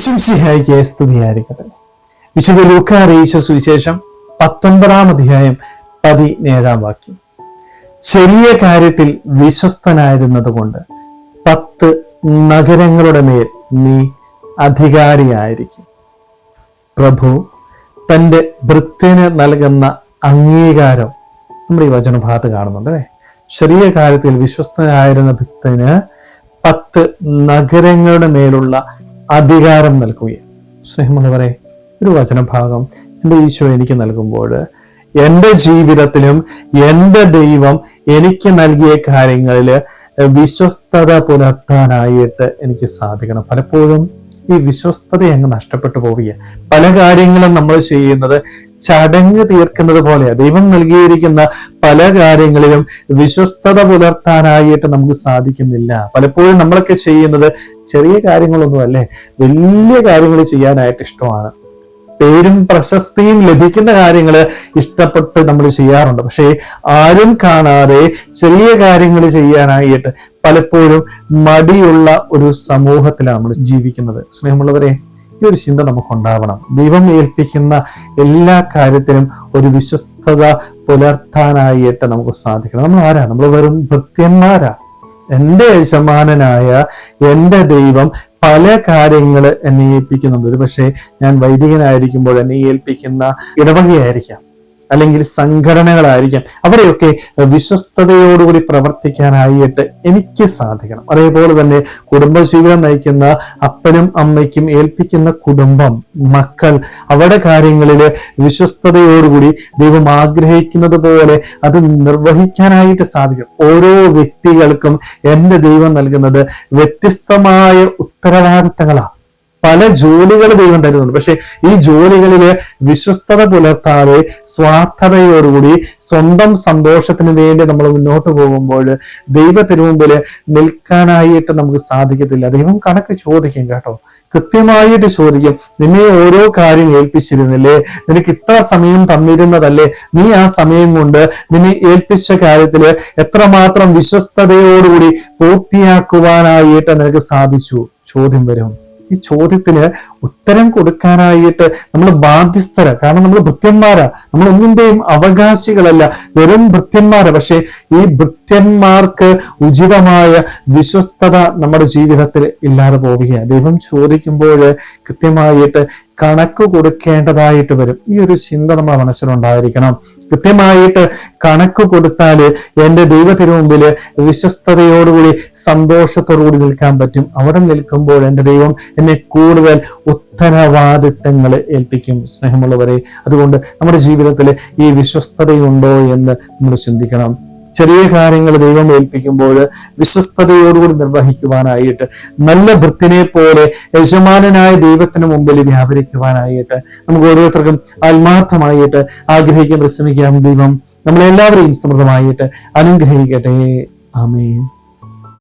വിശംസിഹായിക്ക് സ്തുതിയായിരിക്കട്ടെ വിശുദ്ധ ലൂക്ക അറിയിച്ച സുവിശേഷം പത്തൊൻപതാം അധ്യായം പതിനേഴാം വാക്യം. ചെറിയ കാര്യത്തിൽ വിശ്വസ്തനായിരുന്നത് കൊണ്ട് പത്ത് നഗരങ്ങളുടെ മേൽ നീ അധികാരിയായിരിക്കും. പ്രഭു തന്റെ വൃത്തിന് നൽകുന്ന അംഗീകാരം നമ്മുടെ ഈ വചനഭാഗത്ത് കാണുന്നുണ്ട് അല്ലേ? ചെറിയ കാര്യത്തിൽ വിശ്വസ്തനായിരുന്ന ഭക്തന് പത്ത് നഗരങ്ങളുടെ മേലുള്ള അധികാരം നൽകുകയാണ്. സ്നേഹമുള്ളവരെ ഒരു വചനഭാഗം എന്റെ ഈശോ എനിക്ക് നൽകുമ്പോൾ എന്റെ ജീവിതത്തിലും എന്റെ ദൈവം എനിക്ക് നൽകിയ കാര്യങ്ങളിൽ വിശ്വസ്തത പുലർത്താനായിട്ട് എനിക്ക് സാധിക്കണം. പലപ്പോഴും ഈ വിശ്വസ്തത അങ്ങ് നഷ്ടപ്പെട്ടു പോവുകയാണ്. പല കാര്യങ്ങളും നമ്മൾ ചെയ്യുന്നത് ചടങ്ങ് തീർക്കുന്നത് പോലെയാണ് ദൈവം നൽകിയിരിക്കുന്ന പല കാര്യങ്ങളിലും വിശ്വസ്തത പുലർത്താനായിട്ട് നമുക്ക് സാധിക്കുന്നില്ല. പലപ്പോഴും നമ്മളൊക്കെ ചെയ്യുന്നത് ചെറിയ കാര്യങ്ങളൊന്നും അല്ലേ വലിയ കാര്യങ്ങൾ ചെയ്യാനായിട്ട് ഇഷ്ടമാണ്. പേരും പ്രശസ്തിയും ലഭിക്കുന്ന കാര്യങ്ങൾ ഇഷ്ടപ്പെട്ട് നമ്മൾ ചെയ്യാറുണ്ട്. പക്ഷേ ആരും കാണാതെ ചെറിയ കാര്യങ്ങൾ ചെയ്യാനായിട്ട് പലപ്പോഴും മടിയുള്ള ഒരു സമൂഹത്തിലാണ് നമ്മൾ ജീവിക്കുന്നത്. സ്നേഹമുള്ളവരെ ഈ ഒരു ചിന്ത നമുക്കുണ്ടാവണം. ദൈവം ഏൽപ്പിക്കുന്ന എല്ലാ കാര്യത്തിനും ഒരു വിശ്വസ്തത പുലർത്താനായിട്ട് നമുക്ക് സാധിക്കണം. നമ്മൾ ആരാ? നമ്മൾ വെറും ഭൃത്യന്മാരാ. എന്റെ യജമാനനായ എന്റെ ദൈവം പല കാര്യങ്ങൾ എന്നെ ഏൽപ്പിക്കുന്നുണ്ട്. ഒരു പക്ഷേ ഞാൻ വൈദികനായിരിക്കുമ്പോൾ എന്നെ ഏൽപ്പിക്കുന്ന ഇടവകയായിരിക്കാം. അല്ലെങ്കിൽ സംഘടനകളായിരിക്കാം. അവിടെയൊക്കെ വിശ്വസ്തയോടുകൂടി പ്രവർത്തിക്കാനായിട്ട് എനിക്ക് സാധിക്കണം. അതേപോലെ തന്നെ കുടുംബജീവിതം നയിക്കുന്ന അപ്പനും അമ്മയ്ക്കും ഏൽപ്പിക്കുന്ന കുടുംബം മക്കൾ അവരുടെ കാര്യങ്ങളിൽ വിശ്വസ്തയോടുകൂടി ദൈവം ആഗ്രഹിക്കുന്നത് പോലെ അത് നിർവഹിക്കാനായിട്ട് സാധിക്കും. ഓരോ വ്യക്തികൾക്കും എന്റെ ദൈവം നൽകുന്നത് വ്യത്യസ്തമായ ഉത്തരവാദിത്തങ്ങളാണ്. പല ജോലികൾ ദൈവം തരുന്നുണ്ട്. പക്ഷെ ഈ ജോലികളിൽ വിശ്വസ്തത പുലർത്താതെ സ്വാർത്ഥതയോടുകൂടി സ്വന്തം സന്തോഷത്തിന് വേണ്ടി നമ്മൾ മുന്നോട്ട് പോകുമ്പോൾ ദൈവത്തിന് മുമ്പിൽ നിൽക്കാനായിട്ട് നമുക്ക് സാധിക്കത്തില്ല. ദൈവം കണക്ക് ചോദിക്കും കേട്ടോ. കൃത്യമായിട്ട് ചോദിക്കും നിന്നെ ഓരോ കാര്യം ഏൽപ്പിച്ചിരുന്നില്ലേ? നിനക്ക് ഇത്ര സമയം തന്നിരുന്നതല്ലേ? നീ ആ സമയം കൊണ്ട് നിന്നെ ഏൽപ്പിച്ച കാര്യത്തിൽ എത്രമാത്രം വിശ്വസ്തതയോടുകൂടി പൂർത്തിയാക്കുവാനായിട്ട് നിനക്ക് സാധിച്ചു? ചോദ്യം വരും. ഈ ചോദ്യത്തിന് ഉത്തരം കൊടുക്കാനായിട്ട് നമ്മൾ ബാധ്യസ്ഥര. കാരണം നമ്മൾ ഭൃത്യന്മാരാ. നമ്മൾ ഒന്നിന്റെയും അവകാശികളല്ല. വെറും ഭൃത്യന്മാരാ. പക്ഷെ ഈ ഭൃത്യന്മാർക്ക് ഉചിതമായ വിശ്വസ്തത നമ്മുടെ ജീവിതത്തിൽ ഇല്ലാതെ പോവുകയാണ്. ദൈവം ചോദിക്കുമ്പോൾ കൃത്യമായിട്ട് കണക്ക് കൊടുക്കേണ്ടതായിട്ട് വരും. ഈ ഒരു ചിന്ത നമ്മുടെ മനസ്സിലുണ്ടായിരിക്കണം. കൃത്യമായിട്ട് കണക്ക് കൊടുത്താൽ എന്റെ ദൈവത്തിന് മുമ്പിൽ വിശ്വസ്തയോടുകൂടി സന്തോഷത്തോടുകൂടി നിൽക്കാൻ പറ്റും. അവിടെ നിൽക്കുമ്പോൾ എന്റെ ദൈവം എന്നെ കൂടുതൽ ഉത്തരവാദിത്തങ്ങൾ ഏൽപ്പിക്കും സ്നേഹമുള്ളവരെ. അതുകൊണ്ട് നമ്മുടെ ജീവിതത്തിൽ ഈ വിശ്വസ്തതയുണ്ടോ എന്ന് നമ്മൾ ചിന്തിക്കണം. ചെറിയ കാര്യങ്ങൾ ദൈവം ഏൽപ്പിക്കുമ്പോൾ വിശ്വസ്തയോടുകൂടി നിർവഹിക്കുവാനായിട്ട് നല്ല വൃത്തിനെ പോലെ യജമാനായ ദൈവത്തിന് മുമ്പിൽ വ്യാപരിക്കുവാനായിട്ട് നമുക്ക് ഓരോരുത്തർക്കും ആത്മാർത്ഥമായിട്ട് ആഗ്രഹിക്കാൻ പ്രശ്രമിക്കാം ദൈവം. നമ്മളെല്ലാവരെയും സമൃദ്ധമായിട്ട് അനുഗ്രഹിക്കട്ടെ. ആമേൻ.